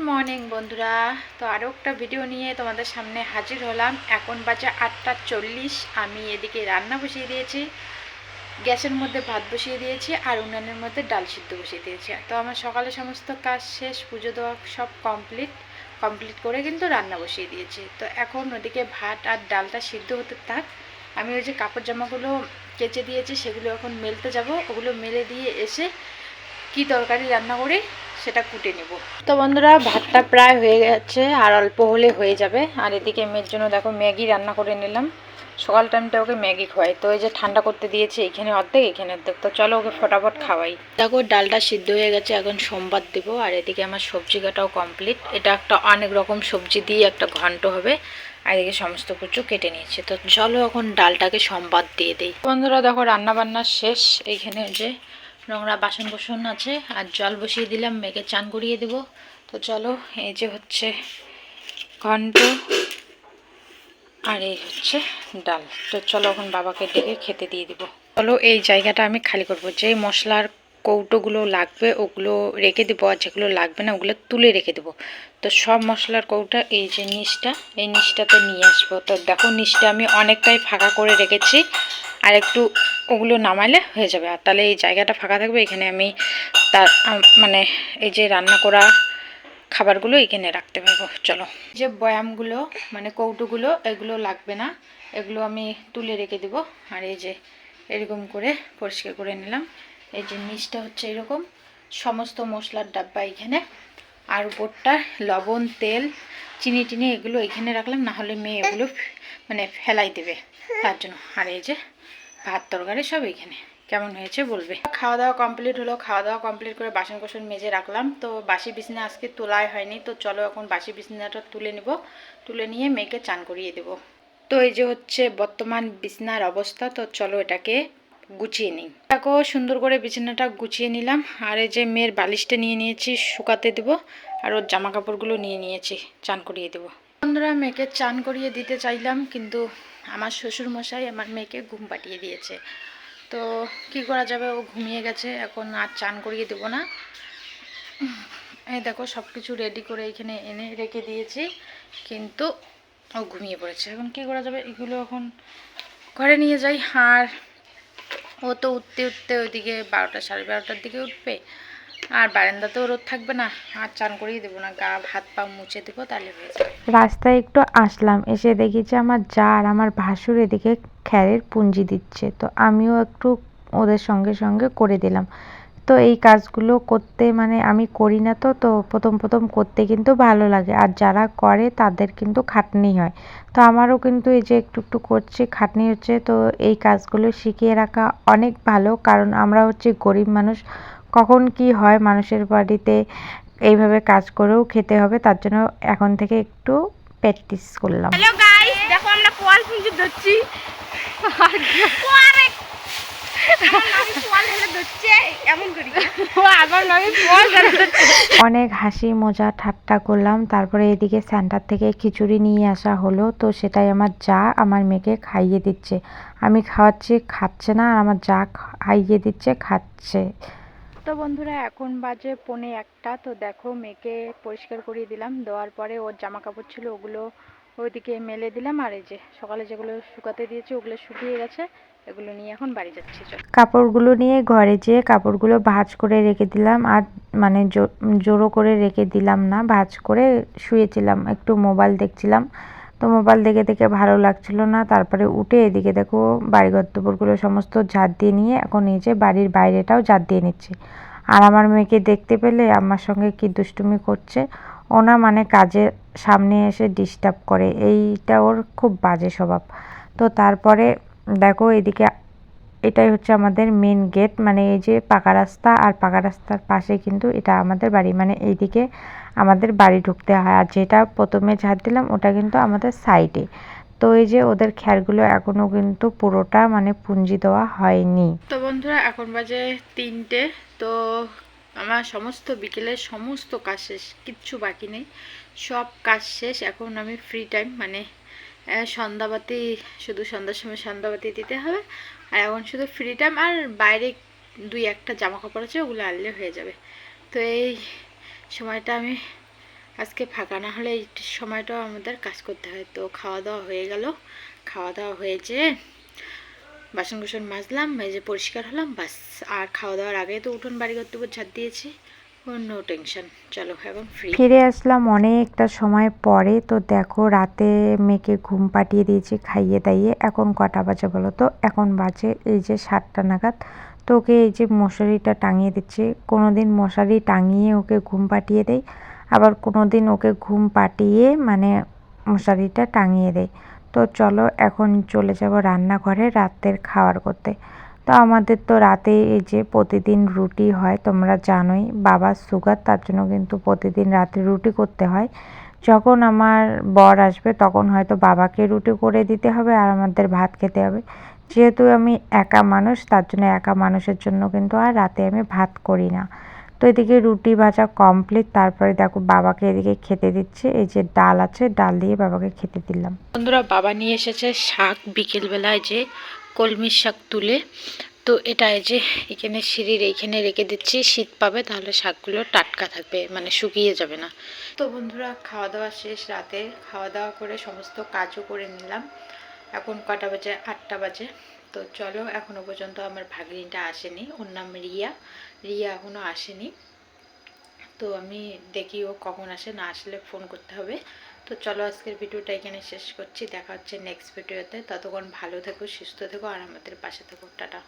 Morning বন্ধুরা। তো আরও একটা ভিডিও নিয়ে তোমাদের সামনে হাজির হলাম। এখন বাজে আটটা চল্লিশ। আমি এদিকে রান্না বসিয়ে দিয়েছি, গ্যাসের মধ্যে ভাত বসিয়ে দিয়েছি আর উনানের মধ্যে ডাল সিদ্ধ বসিয়ে দিয়েছি। তো আমার সকালে সমস্ত কাজ শেষ, পুজো দেওয়া সব কমপ্লিট কমপ্লিট করে কিন্তু রান্না বসিয়ে দিয়েছি। তো এখন ওদিকে ভাত আর ডালটা সিদ্ধ হতে থাক। আমি ওই যে কাপড় জামাগুলো কেচে দিয়েছি, সেগুলো এখন মেলতে যাব। ওগুলো মেলে দিয়ে এসে কি তরকারি রান্না করি সেটা কুটে নেব। তো বন্ধুরা, ভাতটা প্রায় হয়ে গেছে, আর অল্প হলে হয়ে যাবে। আর এদিকে মেয়ের জন্য দেখো ম্যাগি রান্না করে নিলাম। সকাল টাইমটা ওকে ম্যাগি খাওয়াই তো এই যে ঠান্ডা করতে দিয়েছে, এখানে অর্ধেক এখানে অর্ধেক। তো চলো ওকে ফটাফট খাওয়াই। দেখো, ডালটা সিদ্ধ হয়ে গেছে, এখন সোমবার দেবো। আর এদিকে আমার সবজি কাটাও কমপ্লিট। এটা একটা অনেক রকম সবজি দিয়ে একটা ঘন্ট হবে। আর এদিকে সমস্ত কিছু কেটে নিয়েছে। তো চলো এখন ডালটাকে সম্বাদ দিয়ে দিই। বন্ধুরা, দেখো রান্না বান্না শেষ। এইখানে যে নোংরা বাসন কোসন আছে, আর জল বসিয়ে দিলাম, মেঘে চান করিয়ে দেবো। তো চলো, এই যে হচ্ছে ঘন্ট, আর এই হচ্ছে ডাল। তো চলো এখন বাবাকে ডেকে খেতে দিয়ে দিব। চলো, এই জায়গাটা আমি খালি করব। যে মশলার কৌটোগুলো লাগবে, ওগুলো রেখে দেবো আর যেগুলো লাগবে না ওগুলো তুলে রেখে দেবো। তো সব মশলার কৌটা, এই যে নিচটা, এই নিচটাতে নিয়ে আসব। তো দেখো নিচটা আমি অনেকটাই ফাঁকা করে রেখেছি আর একটু ওগুলো নামাইলে হয়ে যাবে। আর তাহলে এই জায়গাটা ফাঁকা থাকবে, এখানে আমি তার মানে এই যে রান্না করা খাবারগুলো এখানে রাখতে পারব। চলো। যে বয়ামগুলো মানে কৌটোগুলো, এগুলো লাগবে না, এগুলো আমি তুলে রেখে দেবো। আর এই যে এরকম করে পরিষ্কার করে নিলাম। এই যে নিচটা হচ্ছে এরকম। সমস্ত মশলার ডাব্বা এখানে। আর উপরটা লবণ, তেল, চিনি টিনি এগুলো এখানে রাখলাম না হলে মেয়ে এগুলো মানে ফেলাই দেবে। তার জন্য। আর এই যে ভাত তরকারি সব এখানে। কেমন হয়েছে বলবে? খাওয়া দাওয়া কমপ্লিট হলো। খাওয়া দাওয়া কমপ্লিট করে বাসন কোসন মেজে রাখলাম। তো বাসি বিছনা আজকে তোলাই হয়নি। তো চলো এখন বাসি বিছনাটা তুলে নিব। তুলে নিয়ে মেয়েকে চান করিয়ে দেব। তো এই যে হচ্ছে বর্তমান বিছনার অবস্থা। তো চলো এটাকে গুছিয়ে নিই। দেখো, সুন্দর করে বিছানাটা গুছিয়ে নিলাম। আর এই যে মেয়ের বালিশটা নিয়ে নিয়েছি, শুকাতে দেব। আর ওর জামা কাপড়গুলো নিয়ে নিয়েছি, চান করিয়ে দেবো। বন্ধুরা, মেয়েকে চান করিয়ে দিতে চাইলাম, কিন্তু আমার শ্বশুর মশাই আমার মেয়েকে ঘুম পাঠিয়ে দিয়েছে। তো কি করা যাবে? ও ঘুমিয়ে গেছে, এখন আর চান করিয়ে দেবো না। এই দেখো সব কিছু রেডি করে এখানে এনে রেখে দিয়েছি, কিন্তু ও ঘুমিয়ে পড়েছে। এখন কি করা যাবে? এগুলো এখন ঘরে নিয়ে যাই। আর ও তো উঠতে উঠতে ওইদিকে বারোটা, সাড়ে বারোটার দিকে উঠবে। আর বারান্দাতেও রোদ থাকবে না। আর চান করিয়ে দেবো না। গা, হাত, পা মুছে দেবো, তাহলে হয়ে যাবে। রাস্তায় একটু আসলাম। এসে দেখি যে আমার যা আর আমার ভাসুর এদিকে খ্যারের পুঞ্জি দিচ্ছে। তো আমিও একটু ওদের সঙ্গে সঙ্গে করে দিলাম। তো এই কাজগুলো করতে মানে আমি করি না তো তো প্রথম প্রথম করতে কিন্তু ভালো লাগে। আর যারা করে তাদের কিন্তু খাটনি হয়। তো আমারও কিন্তু এই যে একটু একটু করছি খাটনি হচ্ছে তো এই কাজগুলো শিখিয়ে রাখা অনেক ভালো। কারণ আমরা হচ্ছে গরিব মানুষ কখন কি হয় মানুষের বাড়িতে এইভাবে কাজ করেও খেতে হবে তার জন্য এখন থেকে একটু প্র্যাকটিস করলাম। হ্যালো গাইস দেখো আমরা কোয়াল ধরছি। অনেক হাসি মজা ঠাট্টা করলাম, তারপরে এদিকে সেন্টার থেকে খিচুড়ি নিয়ে আসা হলো, তো সেটাই আমার যা আমার মেয়েকে খাইয়ে দিচ্ছে। আমি খাওয়াচ্ছি, খাচ্ছে না, আর আমার যা খাইয়ে দিচ্ছে, খাচ্ছে। তো বন্ধুরা, এখন বাজে পৌনে একটা, তো দেখো মেয়েকে পরিষ্কার করিয়ে দিলাম, দেওয়ার পরে ওর জামা কাপড় ছিল, ওগুলো ওইদিকে মেলে দিলাম, আর এই যে সকালে যেগুলো শুকাতে দিয়েছি, ওগুলো শুকিয়ে গেছে। এগুলো নিয়ে এখন বাড়ি যাচ্ছি কাপড়গুলো নিয়ে ঘরে যেয়ে কাপড়গুলো ভাঁজ করে রেখে দিলাম, আর মানে জো- জোড়ো করে রেখে দিলাম না, ভাঁজ করে শুয়েছিলাম, একটু মোবাইল দেখছিলাম। তো মোবাইল দেখে দেখে ভালো লাগছিল না, তারপরে উঠে এদিকে দেখো বাড়িঘর দুপুরগুলো সমস্ত ঝাড় দিয়ে নিয়ে এখন এই যে বাড়ির বাইরেটাও ঝাড় দিয়ে নিচ্ছে। আর আমার মেয়েকে দেখতে পেলে আমার সঙ্গে কি দুষ্টুমি করছে, ওনা মানে কাজের সামনে এসে ডিস্টার্ব করে, এইটা ওর খুব বাজে স্বভাব। তো তারপরে দেখো এদিকে এটাই হচ্ছে আমাদের মেন গেট মানে এই যে পাকা রাস্তা, আর পাকা রাস্তার পাশে কিন্তু এটা আমাদের বাড়ি মানে এইদিকে আমাদের বাড়ি ঢুকতে হয়। আর যেটা প্রথমে ঝাড় দিলাম, ওটা কিন্তু আমাদের সাইডে তো এই যে ওদের খ্যারগুলো এখনও কিন্তু পুরোটা মানে পুঞ্জি দেওয়া হয়নি। তো বন্ধুরা, এখন বাজে তিনটে। তো আমার সমস্ত বিকেলের সমস্ত কাজ শেষ, কিচ্ছু বাকি নেই। সব কাজ শেষ, এখন আমি ফ্রি টাইম মানে সন্ধ্যাবাতি, শুধু সন্ধ্যার সময় সন্ধ্যাবাতি দিতে হবে। আর এখন শুধু ফ্রি টাইম আর বাইরে দুই একটা জামা কাপড় আছে, ওগুলো আনলে হয়ে যাবে। তো এই সময়টা আমি, আজকে ফাঁকা না হলে এই সময়টাও আমাদের কাজ করতে হয়। তো খাওয়া দাওয়া হয়ে গেল। খাওয়া দাওয়া হয়েছে। বাসন কুসন মাজলাম, মেজে পরিষ্কার হলাম, বাস। আর খাওয়া দাওয়ার আগে তো উঠোন বাড়ি করতে ঝাড় দিয়েছি। চলো ফিরে আসলাম অনেকটা সময় পরে। তো দেখো, রাতে মেয়েকে ঘুম পাঠিয়ে দিয়েছি, খাইয়ে দাইয়ে। এখন কটা বাজে বলো তো? এখন বাজে এই যে সাতটা নাগাদ। তো ওকে এই যে মশারিটা টাঙিয়ে দিচ্ছি। কোনো দিন মশারি টাঙিয়ে ওকে ঘুম পাঠিয়ে দেয় আবার কোনো দিন ওকে ঘুম পাঠিয়ে মানে মশারিটা টাঙিয়ে দেয় তো চলো, এখন চলে যাব রান্নাঘরে রাতের খাওয়ার করতে। তো আমাদের তো রাতে এই যে প্রতিদিন রুটি হয়, তোমরা জানোই বাবার সুগার, তার জন্য কিন্তু প্রতিদিন রাতে রুটি করতে হয়। যখন আমার বর আসবে তখন হয়তো বাবাকে রুটি করে দিতে হবে আর আমাদের ভাত খেতে হবে। যেহেতু আমি একা মানুষ, তার জন্য একা মানুষের জন্য কিন্তু আর রাতে আমি ভাত করি না। তো এদিকে রুটি ভাজা কমপ্লিট তারপরে দেখো বাবাকে এদিকে খেতে দিচ্ছে। এই যে ডাল আছে, ডাল দিয়ে বাবাকে খেতে দিলাম। বন্ধুরা, বাবা নিয়ে এসেছে শাক বিকেলবেলায় যে কলমির শাক তুলে। তো এটা যে এখানে সিঁড়ির এইখানে রেখে দিচ্ছি, শীত পাবে তাহলে শাকগুলো টাটকা থাকবে মানে শুকিয়ে যাবে না। তো বন্ধুরা খাওয়া দাওয়া শেষ রাতে। খাওয়া দাওয়া করে সমস্ত কাজও করে নিলাম। এখন কটা বাজে? আটটা বাজে। তো চলো এখনও পর্যন্ত আমার ভাগিনীটা আসেনি। ওর নাম রিয়া। রিয়া এখনও আসেনি। তো আমি দেখি ও কখন আসে, না আসলে ফোন করতে হবে। তো চলো আজকের ভিডিওটা এখানে শেষ করছি। দেখা হচ্ছে নেক্সট ভিডিওতে ততক্ষণ ভালো থেকো, সুস্থ থেকো, আর আমাদের পাশে থেকো। টাটা।